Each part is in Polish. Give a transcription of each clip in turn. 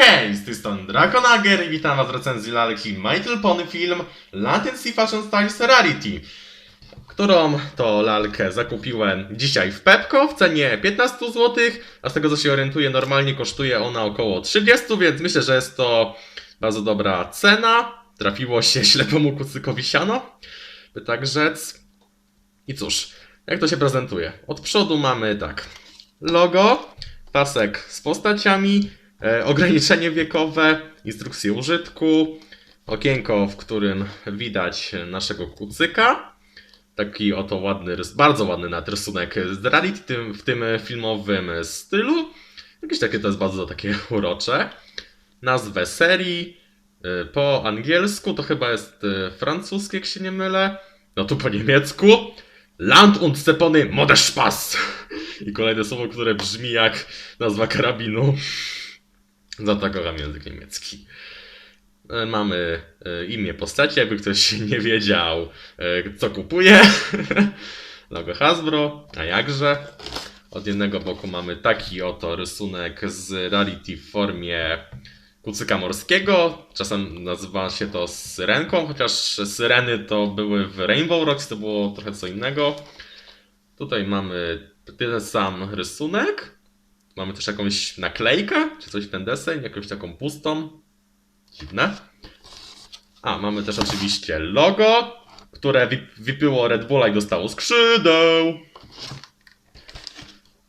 Hej, z tej strony Drakonager i witam was w recenzji lalki My Little Pony Film Latency Fashion Styles Rarity, którą to lalkę zakupiłem dzisiaj w Pepko w cenie 15 zł, a z tego co się orientuję normalnie kosztuje ona około 30, więc myślę, że jest to bardzo dobra cena. Trafiło się ślepemu kucykowi siano, by tak rzec. I cóż, jak to się prezentuje? Od przodu mamy tak, logo, pasek z postaciami, ograniczenie wiekowe, instrukcje użytku, okienko, w którym widać naszego kucyka. Taki oto ładny, bardzo ładny nadrysunek z Rarity tym, w tym filmowym stylu. Jakieś takie to jest bardzo takie urocze. Nazwę serii e, po angielsku to chyba jest e, francuskie, jak się nie mylę. No tu po niemiecku. Land und Stepony Modespaß. I kolejne słowo, które brzmi jak nazwa karabinu. Za to kocham język niemiecki. E, Mamy e, imię postaci, jakby ktoś nie wiedział, e, co kupuje. Logo Hasbro, a jakże. Od jednego boku mamy taki oto rysunek z Rarity w formie kucyka morskiego. Czasem nazywa się to syrenką, chociaż syreny to były w Rainbow Rocks, to było trochę co innego. Tutaj mamy ten sam rysunek. Mamy też jakąś naklejkę, czy coś w ten deseń, jakąś taką pustą. Dziwne. A, mamy też oczywiście logo, które wypiło Red Bulla i dostało skrzydeł.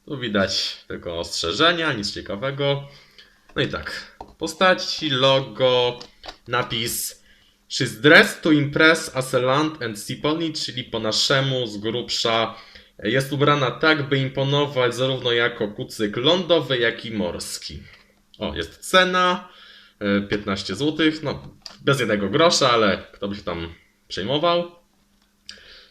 Tu widać tylko ostrzeżenia, nic ciekawego. No i tak, postaci, logo, napis She's dressed to impress a land and sea pony, czyli po naszemu z grubsza jest ubrana tak, by imponować zarówno jako kucyk lądowy, jak i morski. O, jest cena e, 15 zł, no bez jednego grosza, ale kto by się tam przejmował.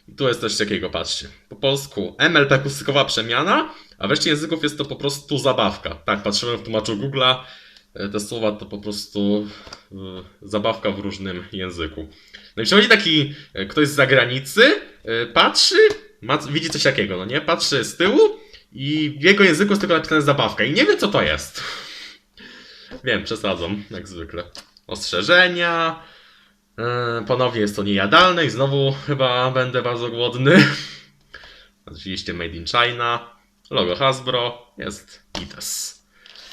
I tu jest coś takiego, patrzcie. Po polsku MLP kucykowa przemiana, a w reszcie języków jest to po prostu zabawka. Tak, patrzyłem w tłumaczu Google'a, e, te słowa to po prostu e, zabawka w różnym języku. No i przychodzi taki e, ktoś z zagranicy, e, patrzy, ma, widzi coś takiego, no nie? Patrzy z tyłu i w jego języku jest tylko napisane zabawka i nie wie co to jest. Wiem, przesadzam, jak zwykle. Ostrzeżenia. e, Ponownie jest to niejadalne i znowu chyba będę bardzo głodny. Oczywiście Made in China. Logo Hasbro. Jest ITES.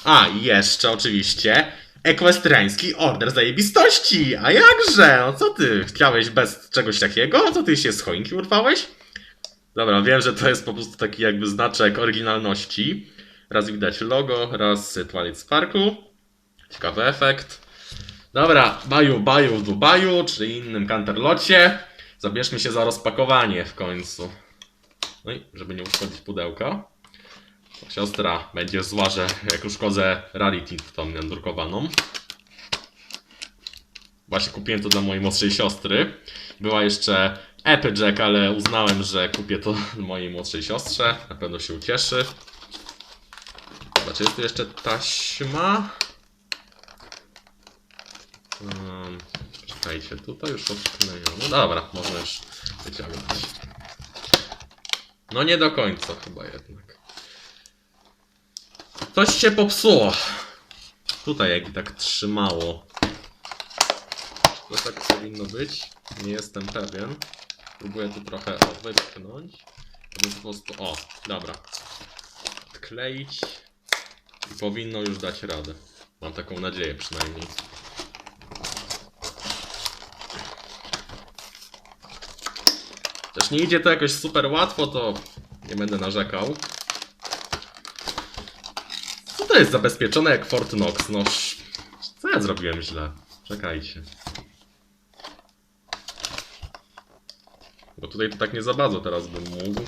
A, i jeszcze oczywiście ekwestriański order zajebistości. A jakże? No co ty? Chciałeś bez czegoś takiego? Co ty się z choinki urwałeś? Dobra, wiem, że to jest po prostu taki jakby znaczek oryginalności. Raz widać logo, raz Twilight Sparkle. Ciekawy efekt. Dobra, baju, baju w Dubaju, czy innym Canterlocie. Zabierzmy się za rozpakowanie w końcu. No i żeby nie uszkodzić pudełka. Siostra będzie zła, że jak uszkodzę Rarity tą drukowaną. Właśnie kupiłem to dla mojej młodszej siostry. Była jeszcze Applejack, ale uznałem, że kupię to mojej młodszej siostrze. Na pewno się ucieszy. Zobaczcie, jest tu jeszcze taśma. Um, czekajcie, tutaj już odklejono. Dobra, można już wyciągnąć. No nie do końca chyba jednak. Coś się popsuło. Tutaj jakby tak trzymało. To tak powinno być. Nie jestem pewien. Próbuję tu trochę o, wypchnąć. Żeby po prostu. O, dobra. Odkleić. I powinno już dać radę. Mam taką nadzieję przynajmniej. Też nie idzie to jakoś super łatwo, to nie będę narzekał. Co to jest zabezpieczone jak Fort Knox? No, co ja zrobiłem źle? Czekajcie. Tutaj to tak nie za bardzo teraz bym mógł.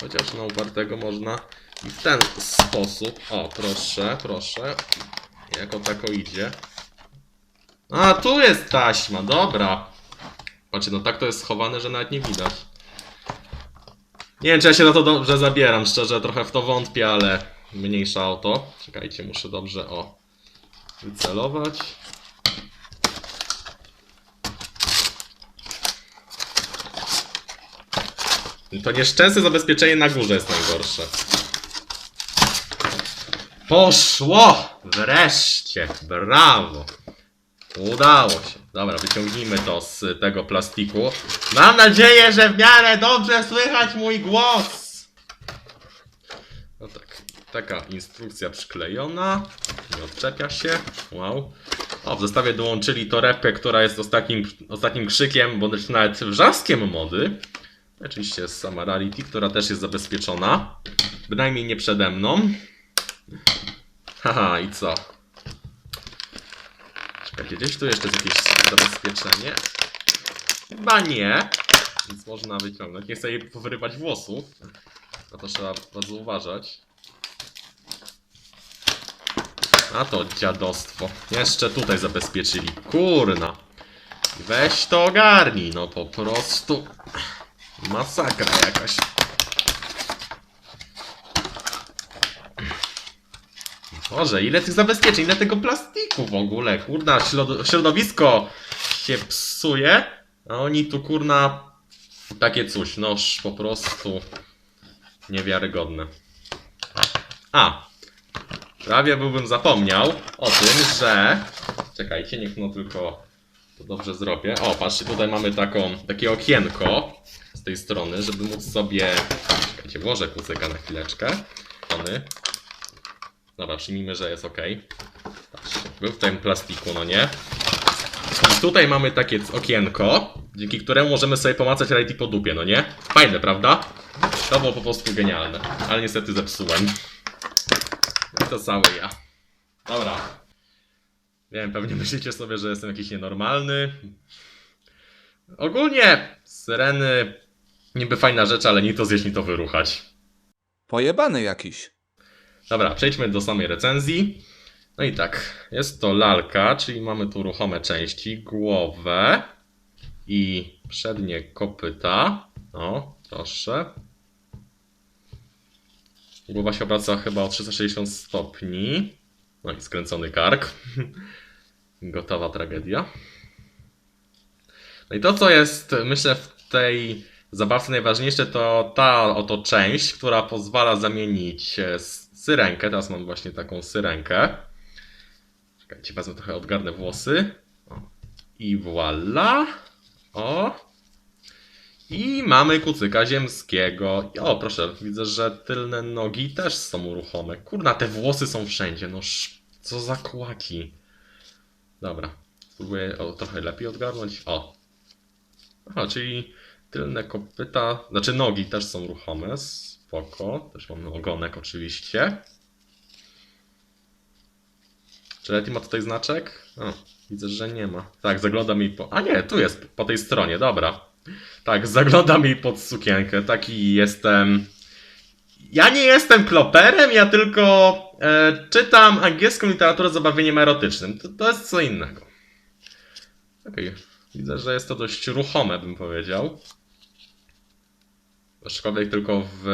Chociaż na upartego można i w ten sposób. O, proszę, proszę. Jako tako idzie. A, tu jest taśma, dobra. Patrzcie, no tak to jest schowane, że nawet nie widać. Nie wiem, czy ja się na to dobrze zabieram, szczerze trochę w to wątpię, ale mniejsza o to. Czekajcie, muszę dobrze, o, wycelować. To nieszczęsne zabezpieczenie na górze jest najgorsze. Poszło! Wreszcie! Brawo! Udało się. Dobra, wyciągnijmy to z tego plastiku. Mam nadzieję, że w miarę dobrze słychać mój głos! No tak, taka instrukcja przyklejona. Nie odczepia się. Wow. O, w zestawie dołączyli torebkę, która jest ostatnim, ostatnim krzykiem, bądź nawet wrzaskiem mody. Oczywiście jest sama Rarity, która też jest zabezpieczona. Bynajmniej nie przede mną. Haha, i co? Czekajcie, gdzieś tu jeszcze jest jakieś zabezpieczenie. Chyba nie. Więc można wyciągnąć. Nie chcę jej powyrywać włosów. Na to trzeba bardzo uważać. A to dziadostwo. Jeszcze tutaj zabezpieczyli. Kurna. Weź to ogarnij. No po prostu. Masakra jakaś. Boże, ile tych zabezpieczeń, ile tego plastiku w ogóle, kurna, środo- środowisko się psuje, a oni tu kurna takie coś, noż po prostu niewiarygodne. A, prawie byłbym zapomniał o tym, że, czekajcie, niech no tylko to dobrze zrobię. O, patrzcie, tutaj mamy taką, takie okienko tej strony, żeby móc sobie, czekajcie, włożę kucyka na chwileczkę, strony. Dobra, przyjmijmy, że jest ok. Patrzcie, był w tym plastiku, no nie? I tutaj mamy takie okienko, dzięki któremu możemy sobie pomacać Righty po dupie, no nie? Fajne, prawda? To było po prostu genialne, ale niestety zepsułem. I to cały ja. Dobra. Wiem, pewnie myślicie sobie, że jestem jakiś nienormalny. Ogólnie, syreny niby fajna rzecz, ale nie to zjeść, nie to wyruchać. Pojebany jakiś. Dobra, przejdźmy do samej recenzji. No i tak, jest to lalka, czyli mamy tu ruchome części, głowę i przednie kopyta. O, proszę. Głowa się obraca chyba o 360 stopni. No i skręcony kark. Gotowa tragedia. No i to, co jest, myślę, w tej zabawce najważniejsze, to ta oto część, która pozwala zamienić e, syrenkę. Teraz mam właśnie taką syrenkę. Czekajcie, wezmę trochę, odgarnę włosy. I voila. O. I mamy kucyka ziemskiego. O, proszę, widzę, że tylne nogi też są ruchome. Kurna, te włosy są wszędzie. No, co za kłaki. Dobra, spróbuję o, trochę lepiej odgarnąć. O. Aha, czyli tylne kopyta, znaczy nogi też są ruchome. Spoko. Też mamy ogonek oczywiście. Czy Leti ma tutaj znaczek? O, widzę, że nie ma. Tak, zagląda mi po... A nie, tu jest, po tej stronie, dobra. Tak, zagląda mi pod sukienkę. Taki jestem... Ja nie jestem kloperem, ja tylko e, czytam angielską literaturę z zabawieniem erotycznym. To, to jest co innego. Okej, widzę, że jest to dość ruchome, bym powiedział. Aczkolwiek tylko w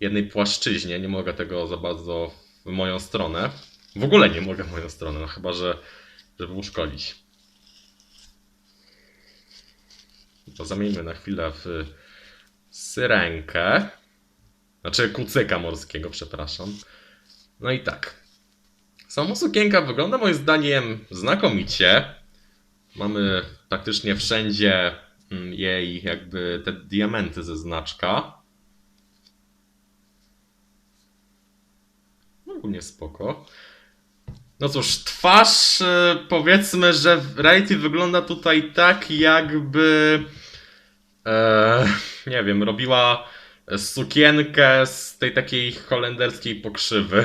jednej płaszczyźnie. Nie mogę tego za bardzo w moją stronę. W ogóle nie mogę w moją stronę, no chyba, że żeby uszkodzić. To zamieńmy na chwilę w syrenkę. Znaczy kucyka morskiego, przepraszam. No i tak. Sama sukienka wygląda moim zdaniem znakomicie. Mamy praktycznie wszędzie jej jakby te diamenty ze znaczka. No, Ogólnie spoko. No cóż, twarz y, powiedzmy, że Righty wygląda tutaj tak jakby e, nie wiem, robiła sukienkę z tej takiej holenderskiej pokrzywy.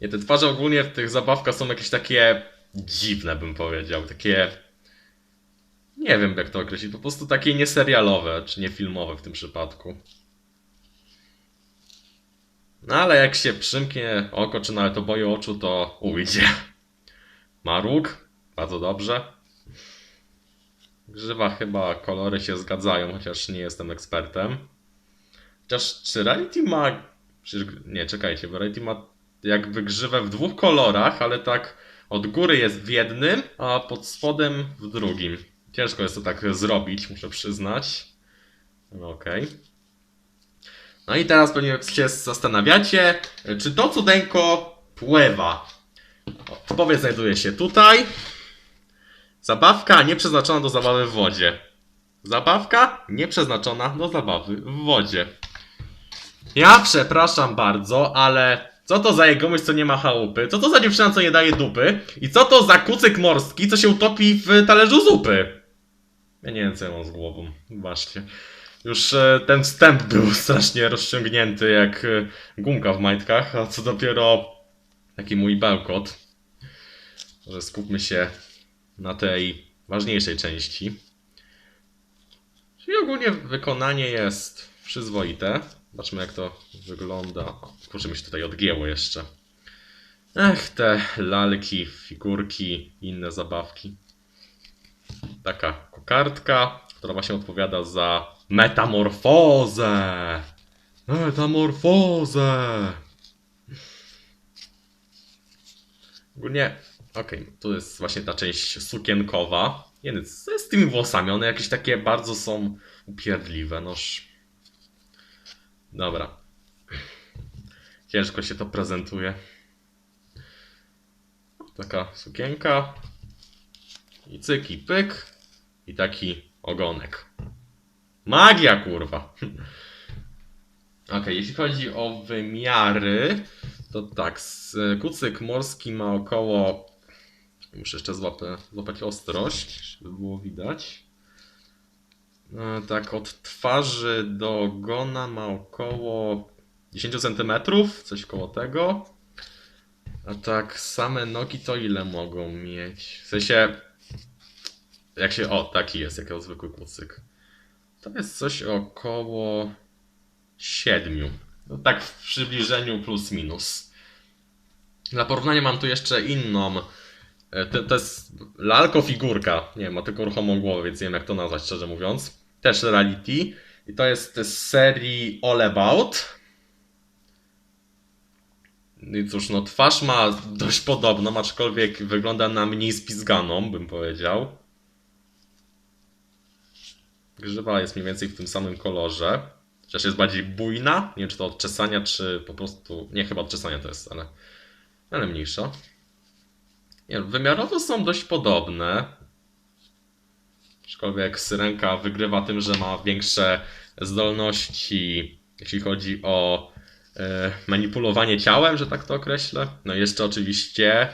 Nie, te twarze ogólnie w tych zabawkach są jakieś takie dziwne, bym powiedział. Takie. Nie wiem, jak to określić. Po prostu takie nieserialowe, czy niefilmowe w tym przypadku. No ale jak się przymknie oko, czy nawet oboje oczu, to ujdzie. Ma bardzo dobrze. Grzywa chyba kolory się zgadzają, chociaż nie jestem ekspertem. Chociaż czy Rarity ma. Przecież, nie, czekajcie, bo Rarity ma jakby grzywę w dwóch kolorach, ale tak od góry jest w jednym, a pod spodem w drugim. Ciężko jest to tak zrobić, muszę przyznać. No okej. No i teraz pewnie się zastanawiacie, czy to cudeńko pływa. Odpowiedź znajduje się tutaj. Zabawka nieprzeznaczona do zabawy w wodzie. Zabawka nieprzeznaczona do zabawy w wodzie. Ja przepraszam bardzo, ale co to za jegomość, co nie ma chałupy? Co to za dziewczyna, co nie daje dupy? I co to za kucyk morski, co się utopi w talerzu zupy? Ja nie wiem, co ja mam z głową. Właśnie. Już e, ten wstęp był strasznie rozciągnięty, jak e, gumka w majtkach, a co dopiero taki mój bełkot. Że skupmy się na tej ważniejszej części. Czyli ogólnie wykonanie jest przyzwoite. Zobaczmy jak to wygląda. Kurczę, mi się tutaj odgięło jeszcze. Ech, te lalki, figurki, inne zabawki. Taka kokardka, która właśnie odpowiada za metamorfozę. Metamorfozę. Ogólnie, okej, tu jest właśnie ta część sukienkowa. Wiem, co jest z tymi włosami? One jakieś takie bardzo są upierdliwe, noż. Dobra. Ciężko się to prezentuje. Taka sukienka. I cyk, i pyk. I taki ogonek. Magia, kurwa. Okej, jeśli chodzi o wymiary, to tak, kucyk morski ma około. Muszę jeszcze złapę, złapać ostrość, żeby było widać. E, Tak, od twarzy do ogona ma około 10 cm, coś koło tego. A tak, same nogi to ile mogą mieć? W sensie, jak się. O, taki jest, jak zwykły kucyk. To jest coś około 7. No tak w przybliżeniu plus minus. Dla porównania mam tu jeszcze inną. E, To, to jest lalko figurka. Nie ma tylko ruchomą głowę, więc nie wiem jak to nazwać, szczerze mówiąc. Też reality. I to jest z serii All About. I cóż, no twarz ma dość podobną, aczkolwiek wygląda na mniej spizganą, bym powiedział. Grzywa jest mniej więcej w tym samym kolorze. Chociaż jest bardziej bujna. Nie wiem, czy to od czesania, czy po prostu. Nie, chyba od czesania to jest, ale. Ale mniejsza. Nie, wymiarowo są dość podobne. Aczkolwiek syrenka wygrywa tym, że ma większe zdolności, jeśli chodzi o e, manipulowanie ciałem, że tak to określę. No i jeszcze oczywiście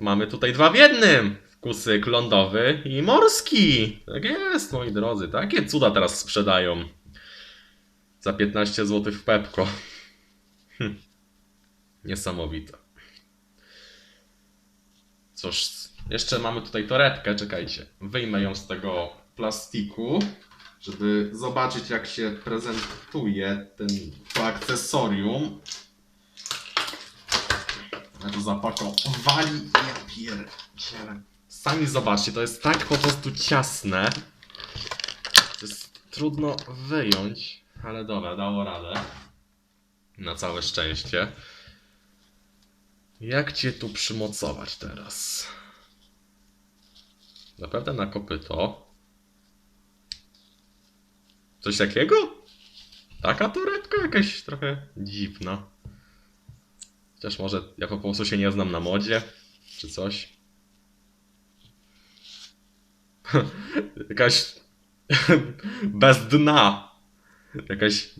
mamy tutaj dwa w jednym. Kusyk lądowy i morski. Tak jest, moi drodzy. Takie cuda teraz sprzedają. Za 15 zł w Pepko. Hm. Niesamowite. Cóż, jeszcze mamy tutaj torebkę, czekajcie. Wyjmę ją z tego plastiku, żeby zobaczyć jak się prezentuje ten to akcesorium. Ja to zapakowali. Ja pierdzielę. Sami zobaczcie, to jest tak po prostu ciasne. To jest trudno wyjąć, ale dobra, dało radę. Na całe szczęście. Jak cię tu przymocować teraz? Naprawdę na kopyto? Coś takiego? Taka torebka jakaś trochę dziwna. Chociaż może ja po prostu się nie znam na modzie, czy coś. Jakaś bez dna. Jakaś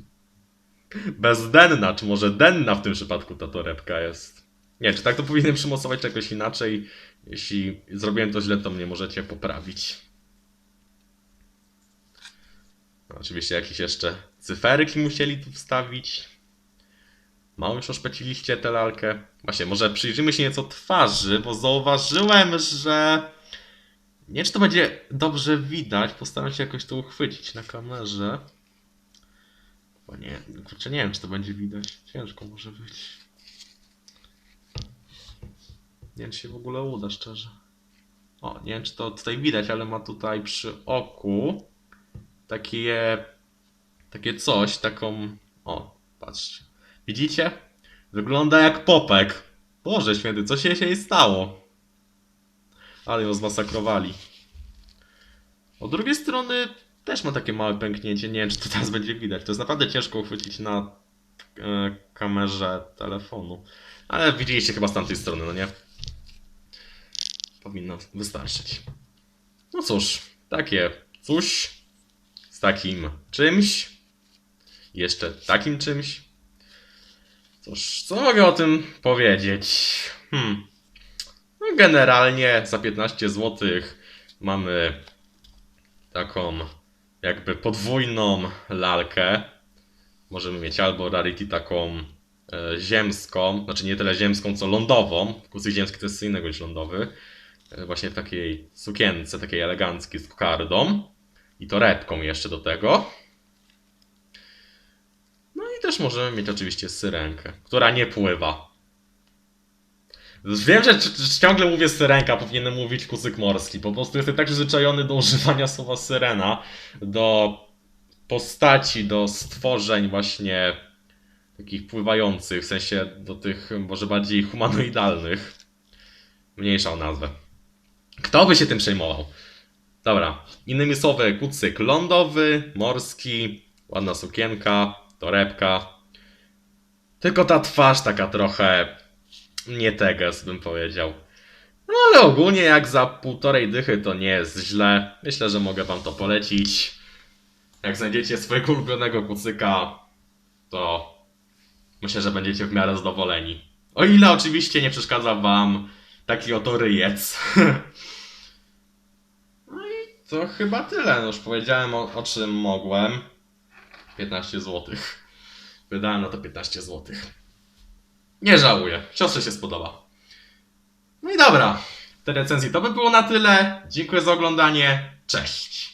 bezdenna, czy może denna w tym przypadku ta torebka jest. Nie, czy tak to powinienem przymocować czy jakoś inaczej? Jeśli zrobiłem to źle, to mnie możecie poprawić. No, oczywiście jakieś jeszcze cyferki musieli tu wstawić. Mało już oszpeciliście tę lalkę. Właśnie, może przyjrzymy się nieco twarzy, bo zauważyłem, że... Nie wiem, czy to będzie dobrze widać. Postaram się jakoś to uchwycić na kamerze. Bo nie, kurczę, nie wiem, czy to będzie widać. Ciężko może być. Nie wiem, czy się w ogóle uda, szczerze. O, nie wiem, czy to tutaj widać, ale ma tutaj przy oku takie, takie coś, taką. O, patrzcie. Widzicie? Wygląda jak popek. Boże święty, co się jej stało? Ale ją zmasakrowali. Od drugiej strony też ma takie małe pęknięcie. Nie wiem, czy to teraz będzie widać. To jest naprawdę ciężko uchwycić na e, kamerze telefonu. Ale widzieliście chyba z tamtej strony, no nie? Powinno wystarczyć. No cóż, takie coś z takim czymś. Jeszcze takim czymś. Cóż, co mogę o tym powiedzieć? Hmm. No generalnie za 15 zł mamy taką jakby podwójną lalkę. Możemy mieć albo Rarity taką e, ziemską, znaczy nie tyle ziemską, co lądową. Kucyk ziemski to jest innego niż lądowy. E, właśnie w takiej sukience, takiej eleganckiej z kokardą. I torebką jeszcze do tego. No i też możemy mieć oczywiście syrenkę, która nie pływa. Wiem, że ciągle mówię syrenka, powinienem mówić kucyk morski. Po prostu jestem tak przyzwyczajony do używania słowa syrena, do postaci, do stworzeń właśnie takich pływających, w sensie do tych może bardziej humanoidalnych. Mniejsza o nazwę. Kto by się tym przejmował? Dobra, innymi słowy, kucyk lądowy, morski, ładna sukienka, torebka. Tylko ta twarz taka trochę nie teges, bym powiedział. No ale ogólnie jak za półtorej dychy to nie jest źle. Myślę, że mogę wam to polecić. Jak znajdziecie swojego ulubionego kucyka, to myślę, że będziecie w miarę zadowoleni. O ile oczywiście nie przeszkadza wam taki oto ryjec. No i to chyba tyle. No już powiedziałem o, o czym mogłem. 15 zł. Wydałem na to 15 zł. Nie żałuję. Siostrze się spodoba. No i dobra. Te recenzji to by było na tyle. Dziękuję za oglądanie. Cześć.